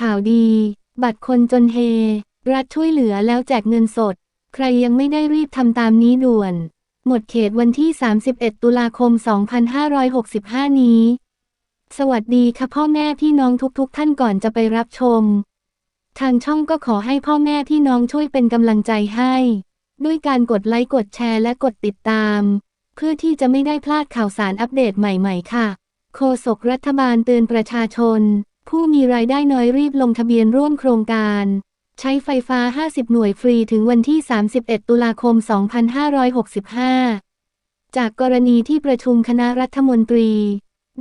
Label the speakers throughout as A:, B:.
A: ข่าวดี บัตรคนจนเฮ รัฐช่วยเหลือแล้วแจกเงินสด ใครยังไม่ได้รีบทำตามนี้ด่วน หมดเขตวันที่ 31 ตุลาคม 2565 นี้ สวัสดีค่ะพ่อแม่พี่น้องทุกๆท่านก่อนจะไปรับชม ทางช่องก็ขอให้พ่อแม่พี่น้องช่วยเป็นกำลังใจให้ ด้วยการกดไลค์กดแชร์และกดติดตาม เพื่อที่จะไม่ได้พลาดข่าวสารอัปเดตใหม่ ๆ ค่ะ โฆษกรัฐบาลเตือนประชาชน ผู้มีรายได้น้อยรีบลงทะเบียนร่วมโครงการ ใช้ไฟฟ้า 50 หน่วยฟรีถึงวันที่ 31 ตุลาคม 2565 จากกรณีที่ประชุมคณะรัฐมนตรี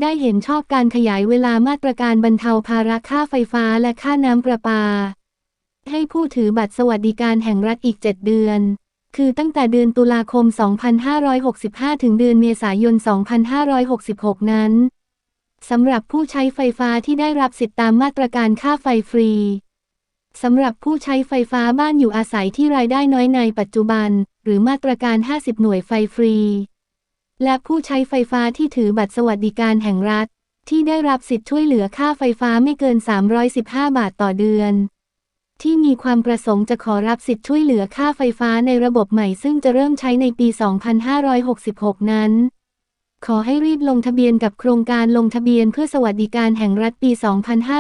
A: ได้เห็นชอบการขยายเวลามาตรการบรรเทาภาระค่าไฟฟ้าและค่าน้ำประปา ให้ผู้ถือบัตรสวัสดิการแห่งรัฐอีก 7 เดือน คือตั้งแต่เดือนตุลาคม 2565 ถึงเดือนเมษายน 2566 นั้น สำหรับผู้ใช้ไฟฟ้าที่ได้รับสิทธิตามมาตรการค่าไฟฟรี สำหรับผู้ใช้ไฟฟ้าบ้านอยู่อาศัยที่รายได้น้อยในปัจจุบัน หรือมาตรการ 50 หน่วยไฟฟรี และผู้ใช้ไฟฟ้าที่ถือบัตรสวัสดิการแห่งรัฐ ที่ได้รับสิทธิช่วยเหลือค่าไฟฟ้าไม่เกิน 315 บาทต่อเดือน ที่มีความประสงค์จะขอรับสิทธิช่วยเหลือค่าไฟฟ้าในระบบใหม่ซึ่งจะเริ่มใช้ในปี 2566 นั้น ขอให้รีบลงทะเบียนกับโครงการลงทะเบียนเพื่อสวัสดิการแห่งรัฐปี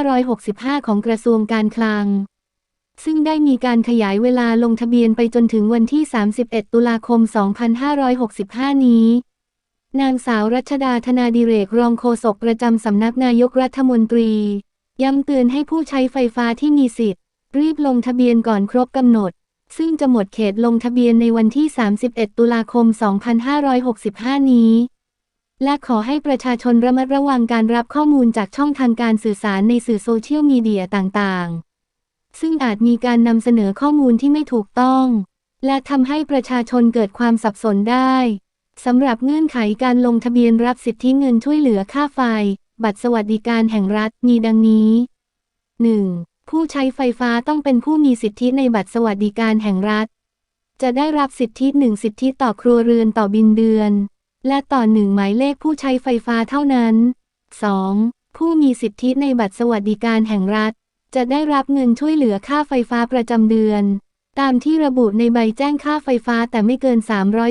A: 2565 ของกระทรวงการคลัง ซึ่งได้มีการขยายเวลาลงทะเบียนไปจนถึงวันที่ 31 ตุลาคม 2565 นี้ นางสาวรัชดาธนาดิเรกรองโฆษกประจำสำนักนายกรัฐมนตรี ย้ำเตือนให้ผู้ใช้ไฟฟ้าที่มีสิทธิ์ รีบลงทะเบียนก่อนครบกำหนด ซึ่งจะหมดเขตลงทะเบียนในวันที่ 31 ตุลาคม 2565 นี้ และขอให้ประชาชนระมัดระวังการรับข้อมูลจากช่องทางการสื่อสารในสื่อโซเชียลมีเดียต่างๆ ซึ่งอาจมีการนำเสนอข้อมูลที่ไม่ถูกต้อง และทำให้ประชาชนเกิดความสับสนได้สำหรับเงื่อนไขการลงทะเบียนรับสิทธิเงินช่วยเหลือค่าไฟ บัตรสวัสดิการแห่งรัฐมีดังนี้ 1. ผู้ใช้ไฟฟ้าต้องเป็นผู้มีสิทธิในบัตรสวัสดิการแห่งรัฐ จะได้รับสิทธิหนึ่งสิทธิต่อครัวเรือนต่อบินเดือน และต่อหนึ่งหมายเลขผู้ใช้ไฟฟ้าเท่านั้น 2. ผู้มีสิทธิในบัตรสวัสดิการแห่งรัฐ จะได้รับเงินช่วยเหลือค่าไฟฟ้าประจำเดือน ตามที่ระบุในใบแจ้งค่าไฟฟ้าแต่ไม่เกิน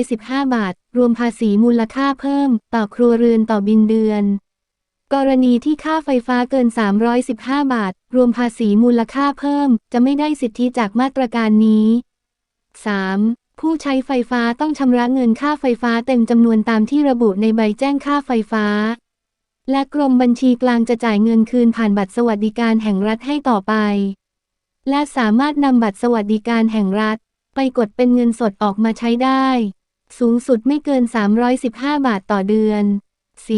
A: 315 บาท รวมภาษีมูลค่าเพิ่ม ต่อครัวเรือนต่อบินเดือน กรณีที่ค่าไฟฟ้าเกิน 315 บาท รวมภาษีมูลค่าเพิ่ม จะไม่ได้สิทธิจากมาตรการนี้ 3. ผู้ใช้ไฟฟ้าต้องชำระเงินค่าไฟฟ้าเต็มจำนวนตามที่ระบุในใบแจ้งค่าไฟฟ้า และกรมบัญชีกลางจะจ่ายเงินคืนผ่านบัตรสวัสดิการแห่งรัฐให้ต่อไป และสามารถนำบัตรสวัสดิการแห่งรัฐ ไปกดเป็นเงินสดออกมาใช้ได้ สูงสุดไม่เกิน 315 บาทต่อเดือน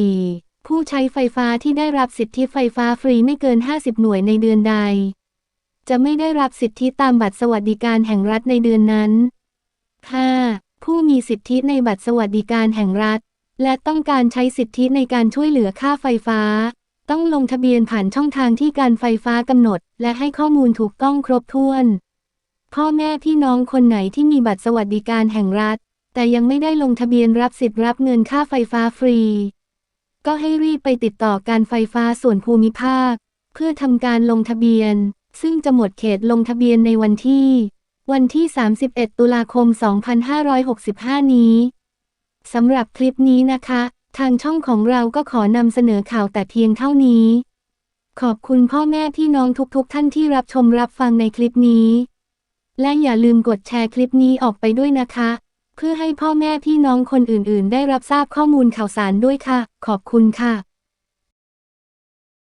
A: 4. ผู้ใช้ไฟฟ้าที่ได้รับสิทธิไฟฟ้าฟรีไม่เกิน 50 หน่วยในเดือนใด จะไม่ได้รับสิทธิตามบัตรสวัสดิการแห่งรัฐในเดือนนั้น 5. ผู้มีสิทธิในบัตรสวัสดิการแห่งรัฐ และต้องการใช้สิทธิในการช่วยเหลือค่าไฟฟ้า ต้องลงทะเบียนผ่านช่องทางที่การไฟฟ้ากำหนด และให้ข้อมูลถูกต้องครบถ้วน พ่อแม่พี่น้องคนไหนที่มีบัตรสวัสดิการแห่งรัฐ แต่ยังไม่ได้ลงทะเบียนรับสิทธิ์รับเงินค่าไฟฟ้าฟรี ก็ให้รีบไปติดต่อการไฟฟ้าส่วนภูมิภาค เพื่อทำการลงทะเบียน ซึ่งจะหมดเขตลงทะเบียนในวันที่ วันที่ 31 ตุลาคม 2565 นี้สำหรับคลิปนี้นะคะ ทางช่องของเราก็ขอนำเสนอข่าวแต่เพียงเท่านี้ ขอบคุณพ่อแม่พี่น้องทุกๆท่านที่รับชมรับฟังในคลิปนี้ และอย่าลืมกดแชร์คลิปนี้ออกไปด้วยนะคะ เพื่อให้พ่อแม่พี่น้องคนอื่นๆ ได้รับทราบข้อมูลข่าวสารด้วยค่ะ ขอบคุณค่ะ